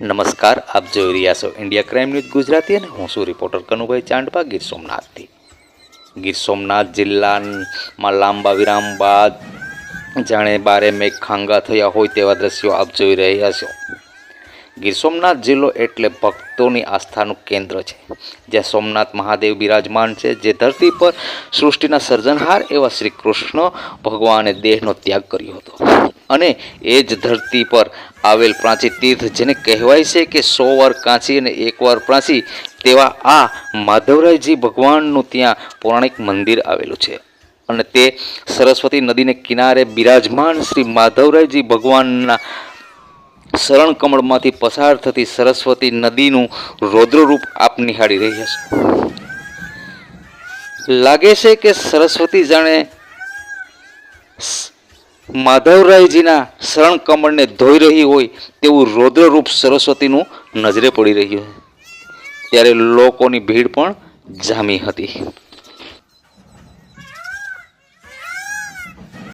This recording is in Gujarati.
નમસ્કાર, આપ જોઈ રહ્યા છો ઇન્ડિયા ક્રાઇમ ન્યૂઝ ગુજરાતી અને હું છું રિપોર્ટર કનુભાઈ ચાંડપા ગીર સોમનાથથી. ગીર સોમનાથ જિલ્લામાં લાંબા વિરામ બાદ જાણે બારે મેઘ ખાંગા થયા હોય તેવા દ્રશ્યો આપ જોઈ રહ્યા છો. ગીર સોમનાથ જિલ્લો એટલે ભક્તોની આસ્થાનું કેન્દ્ર છે. જ્યાં સોમનાથ મહાદેવ બિરાજમાન છે, જે ધરતી પર સૃષ્ટિના સર્જનહાર એવા શ્રી કૃષ્ણ ભગવાને દેહનો ત્યાગ કર્યો હતો. અને એ જ ધરતી પર આવેલ પ્રાંચી તીર્થ જેને કહેવાય છે કે સો વાર કાંચી અને એક વાર પ્રાચી તેવા આ માધવરાયજી ભગવાનનું ત્યાં પૌરાણિક મંદિર આવેલું છે. અને તે સરસ્વતી નદીને કિનારે બિરાજમાન શ્રી માધવરાયજી ભગવાનના શરણ કમળમાંથી પસાર થતી સરસ્વતી નદીનું રૌદ્રરૂપ આપ નિહાળી રહ્યા છો. લાગે છે કે સરસ્વતી જાણે માધવરાયજીના શરણ કમળને ધોઈ રહી હોય તેવું રૌદ્રરૂપ સરસ્વતીનું નજરે પડી રહ્યું ત્યારે લોકોની ભીડ પણ જામી હતી.